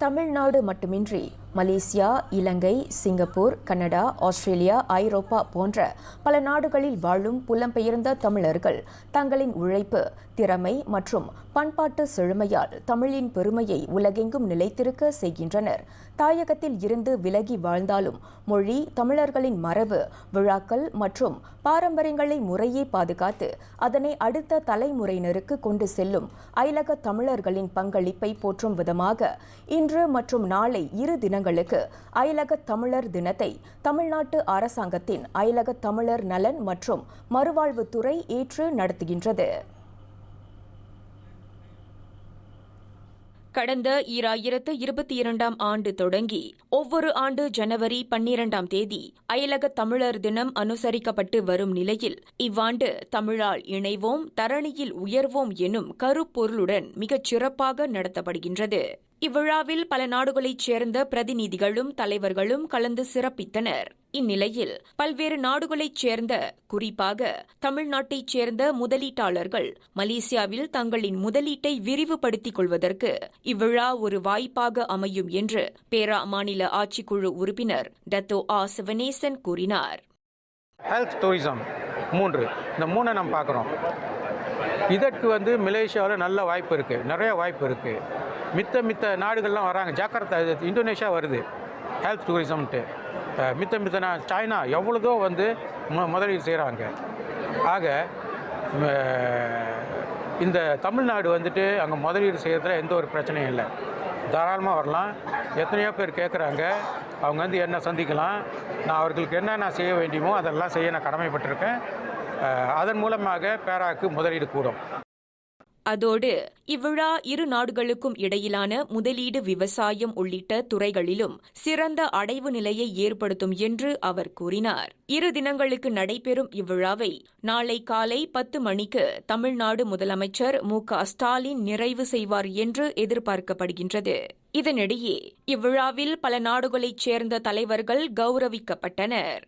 தமிழ்நாடு மட்டுமின்றி Malaysia Ilangai Singapore Canada Australia Europe போன்ற பல நாடுகளில் வாழும் புலம்பெயர்ந்த தமிழர்கள். தங்களின் உழைப்பு திறமை மற்றும் பண்பாட்டு செழுமையால் தமிழின் பெருமையை உலகெங்கும் நிலைத்திருக்க செய்கின்றனர். தாயகத்தில் இருந்து விலகி வாழ்ந்தாலும் மொழி தமிழர்களின் மரபு விழாக்கள் மற்றும் பாரம்பரியங்களை முறையே பாதுகாத்து அதனை அடுத்த தலைமுறையினருக்கு கொண்டு செல்லும் அயலக தமிழர்களின் பங்களிப்பை போற்றும் விதமாக இன்று மற்றும் நாளை இரு தினங்களுக்கு அயலக தமிழர் தினத்தை தமிழ்நாட்டு அரசாங்கத்தின் அயலக தமிழர் நலன் மற்றும் மறுவாழ்வுத்துறை ஏற்று நடத்துகின்றது. கடந்த ஈராயிரத்து இருபத்தி இரண்டாம் ஆண்டு தொடங்கி ஒவ்வொரு ஆண்டு ஜனவரி பன்னிரண்டாம் தேதி அயலக தமிழர் தினம் அனுசரிக்கப்பட்டு வரும் நிலையில் இவ்வாண்டு தமிழால் இணைவோம் தரணியில் உயர்வோம் எனும் கருப்பொருளுடன் மிகச் சிறப்பாக நடத்தப்படுகின்றது. இவ்விழாவில் பல நாடுகளைச் சேர்ந்த பிரதிநிதிகளும் தலைவர்களும் கலந்து சிறப்பித்தனர். இந்நிலையில் பல்வேறு நாடுகளைச் சேர்ந்த குறிப்பாக தமிழ்நாட்டைச் சேர்ந்த முதலீட்டாளர்கள் மலேசியாவில் தங்களின் முதலீட்டை விரிவுபடுத்திக் கொள்வதற்கு இவ்விழா ஒரு வாய்ப்பாக அமையும் என்று பேரா மாநில ஆட்சிக்குழு உறுப்பினர் டத்தோ ஆ சிவனேசன் கூறினார். ஹெல்த் டூரிசம் மூன்று. இந்த மூணை நம்ம பார்க்குறோம். இதற்கு வந்து மலேசியாவில் நல்ல வாய்ப்பு இருக்குது நிறைய வாய்ப்பு இருக்குது மித்த மித்த நாடுகள்லாம் வராங்க. ஜாக்கிரதா இந்தோனேஷியா வருது. ஹெல்த் டூரிசம்ன்ட்டு மித்த மித்தன சைனா எவ்வளோதோ வந்து மு முதலீடு செய்கிறாங்க. ஆக இந்த தமிழ்நாடு வந்துட்டு அங்கே முதலீடு செய்கிறதுல எந்த ஒரு பிரச்சனையும் இல்லை. தாராளமாக வரலாம். எத்தனையோ பேர் கேட்குறாங்க. அவங்க வந்து என்ன சந்திக்கலாம். நான் அவர்களுக்கு என்ன நான் செய்ய வேண்டியமோ அதெல்லாம் செய்ய நான் கடமைப்பட்டிருக்கேன். அதன் மூலமாக பேராக்கு முதலீடு கூடும். அதோடு இவ்விழா இரு நாடுகளுக்கும் இடையிலான முதலீடு விவசாயம் உள்ளிட்ட துறைகளிலும் சிறந்த அடைவு நிலையை ஏற்படுத்தும் என்று அவர் கூறினார். இரு தினங்களுக்கு நடைபெறும் இவ்விழாவை நாளை காலை பத்து மணிக்கு தமிழ்நாடு முதலமைச்சர் மு க ஸ்டாலின் நிறைவு செய்வார் என்று எதிர்பார்க்கப்படுகின்றது. இதனிடையே இவ்விழாவில் பல நாடுகளைச் சேர்ந்த தலைவர்கள் கௌரவிக்கப்பட்டனர்.